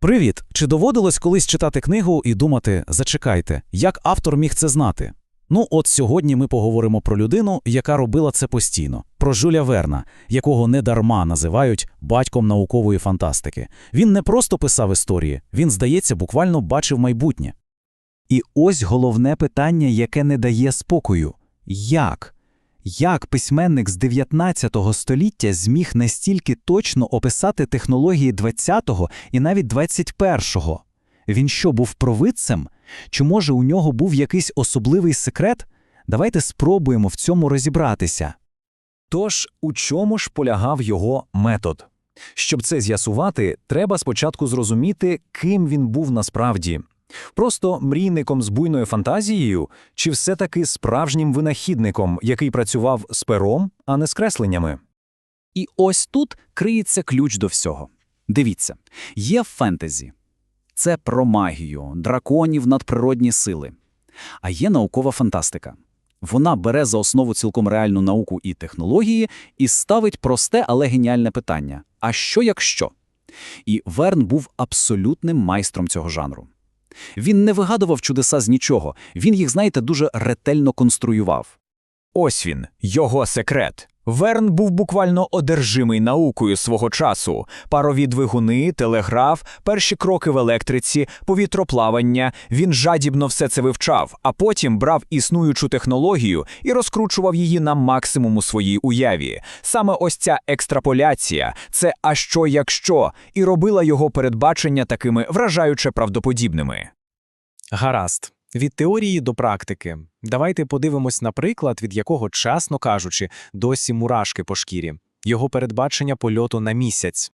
Привіт! Чи доводилось колись читати книгу і думати, зачекайте, як автор міг це знати? Ну, от сьогодні ми поговоримо про людину, яка робила це постійно, про Жюля Верна, якого недарма називають батьком наукової фантастики. Він не просто писав історії, він, здається, буквально бачив майбутнє. І ось головне питання, яке не дає спокою. Як? Як письменник з 19 століття зміг настільки точно описати технології 20-го і навіть 21-го? Він що, був провидцем? Чи може у нього був якийсь особливий секрет? Давайте спробуємо в цьому розібратися. Тож, у чому ж полягав його метод? Щоб це з'ясувати, треба спочатку зрозуміти, ким він був насправді. Просто мрійником з буйною фантазією, чи все-таки справжнім винахідником, який працював з пером, а не з кресленнями? І ось тут криється ключ до всього. Дивіться, є фентезі. Це про магію, драконів, надприродні сили. А є наукова фантастика. Вона бере за основу цілком реальну науку і технології і ставить просте, але геніальне питання: а що якщо? І Верн був абсолютним майстром цього жанру. Він не вигадував чудеса з нічого, він їх, знаєте, дуже ретельно конструював. Ось він, його секрет. Верн був буквально одержимий наукою свого часу: парові двигуни, телеграф, перші кроки в електриці, повітроплавання. Він жадібно все це вивчав, а потім брав існуючу технологію і розкручував її на максимум у своїй уяві. Саме ось ця екстраполяція, це а що якщо, і робила його передбачення такими вражаюче правдоподібними. Гаразд. Від теорії до практики. Давайте подивимось на приклад, від якого, чесно кажучи, досі мурашки по шкірі. Його передбачення польоту на місяць.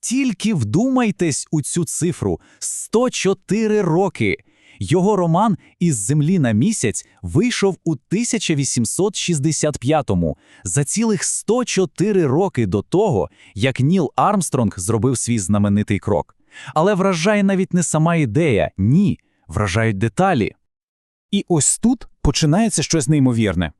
Тільки вдумайтесь у цю цифру 104 роки. Його роман Із землі на місяць вийшов у 1865-му, за цілих 104 роки до того, як Ніл Армстронг зробив свій знаменитий крок. Але вражає навіть не сама ідея, ні, вражають деталі. І ось тут починається щось неймовірне.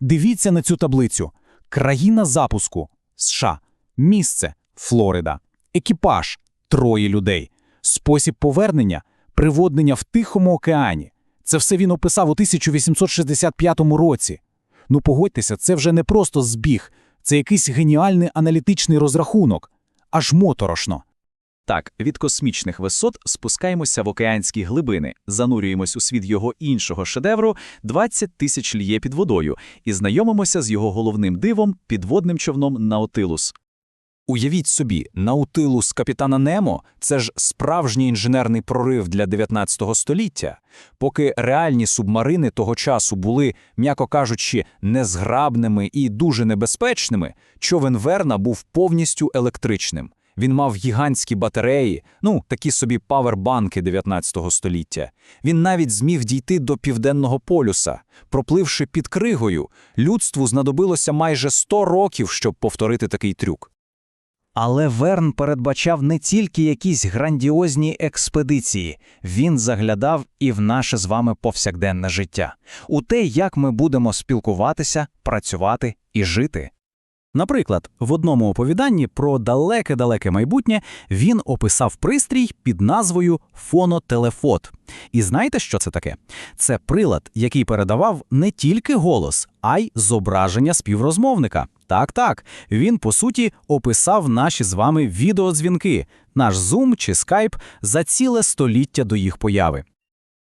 Дивіться на цю таблицю: країна запуску США, місце Флорида, екіпаж троє людей, спосіб повернення, приводнення в Тихому океані. Це все він описав у 1865 році. Ну погодьтеся, це вже не просто збіг, це якийсь геніальний аналітичний розрахунок, аж моторошно. Так, від космічних висот спускаємося в океанські глибини, занурюємось у світ його іншого шедевру 20 тисяч ліє під водою і знайомимося з його головним дивом підводним човном Наутилус. Уявіть собі, Наутилус капітана Немо це ж справжній інженерний прорив для 19 століття. Поки реальні субмарини того часу були, м'яко кажучи, незграбними і дуже небезпечними, човен Верна був повністю електричним. Він мав гігантські батареї, ну такі собі павербанки 19 століття. Він навіть зміг дійти до південного полюса. Пропливши під кригою, людству знадобилося майже 100 років, щоб повторити такий трюк. Але Верн передбачав не тільки якісь грандіозні експедиції, він заглядав і в наше з вами повсякденне життя, у те, як ми будемо спілкуватися, працювати і жити. Наприклад, в одному оповіданні про далеке-далеке майбутнє він описав пристрій під назвою фонотелефот. І знаєте, що це таке? Це прилад, який передавав не тільки голос, а й зображення співрозмовника. Так, так, він по суті описав наші з вами відеодзвінки, наш Zoom чи Skype за ціле століття до їх появи.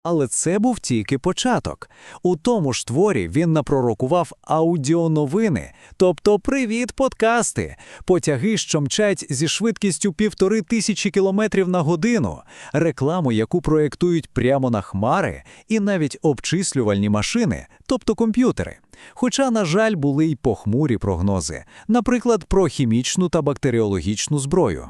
Але це був тільки початок. У тому ж творі він напророкував аудіоновини, тобто привіт, подкасти, потяги, що мчать зі швидкістю півтори тисячі кілометрів на годину, рекламу, яку проєктують прямо на хмари, і навіть обчислювальні машини, тобто комп'ютери. Хоча, на жаль, були й похмурі прогнози, наприклад, про хімічну та бактеріологічну зброю.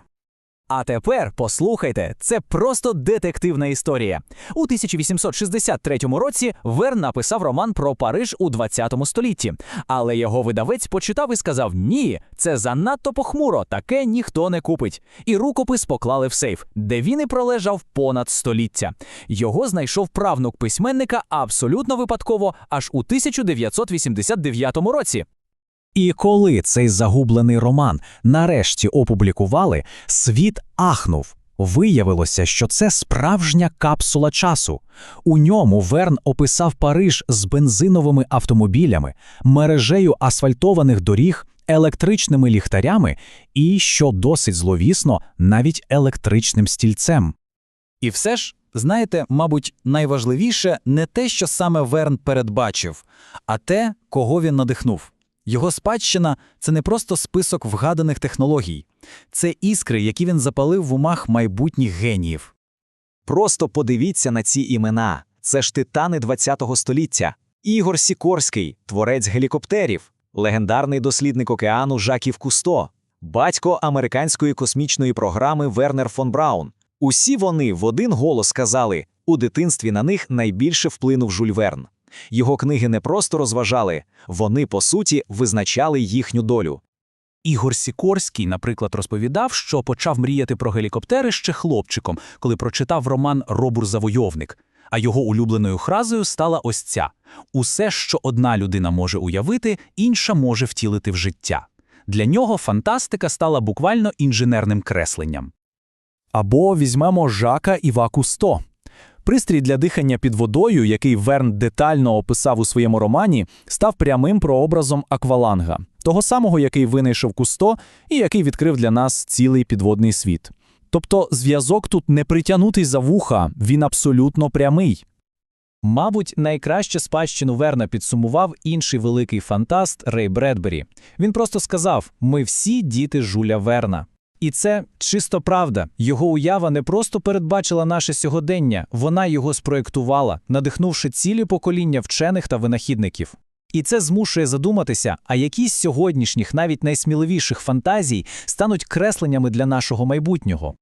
А тепер послухайте, це просто детективна історія. У 1863 році Верн написав роман про Париж у 20 столітті, але його видавець почитав і сказав: Ні, це занадто похмуро, таке ніхто не купить. І рукопис поклали в сейф, де він і пролежав понад століття. Його знайшов правнук письменника абсолютно випадково аж у 1989 році. І коли цей загублений роман нарешті опублікували, світ ахнув. Виявилося, що це справжня капсула часу. У ньому Верн описав Париж з бензиновими автомобілями, мережею асфальтованих доріг, електричними ліхтарями і, що досить зловісно, навіть електричним стільцем. І все ж, знаєте, мабуть, найважливіше не те, що саме Верн передбачив, а те, кого він надихнув. Його спадщина – це не просто список вгаданих технологій. Це іскри, які він запалив в умах майбутніх геніїв. Просто подивіться на ці імена. Це ж титани ХХ століття. Ігор Сікорський, творець гелікоптерів, легендарний дослідник океану Жаків Кусто, батько американської космічної програми Вернер фон Браун. Усі вони в один голос сказали, у дитинстві на них найбільше вплинув Жюль Верн. Його книги не просто розважали, вони, по суті, визначали їхню долю. Ігор Сікорський, наприклад, розповідав, що почав мріяти про гелікоптери ще хлопчиком, коли прочитав роман Робур-завойовник. А його улюбленою фразою стала ось ця: усе, що одна людина може уявити, інша може втілити в життя. Для нього фантастика стала буквально інженерним кресленням. Або візьмемо Жака Іва Кусто. Пристрій для дихання під водою, який Верн детально описав у своєму романі, став прямим прообразом акваланга, того самого, який винайшов Кусто і який відкрив для нас цілий підводний світ. Тобто зв'язок тут не притягнутий за вуха, він абсолютно прямий. Мабуть, найкраще спадщину Верна підсумував інший великий фантаст Рей Бредбері. Він просто сказав: ми всі діти Жуля Верна. І це чисто правда. Його уява не просто передбачила наше сьогодення, вона його спроєктувала, надихнувши цілі покоління вчених та винахідників. І це змушує задуматися, а які з сьогоднішніх, навіть найсміливіших фантазій стануть кресленнями для нашого майбутнього.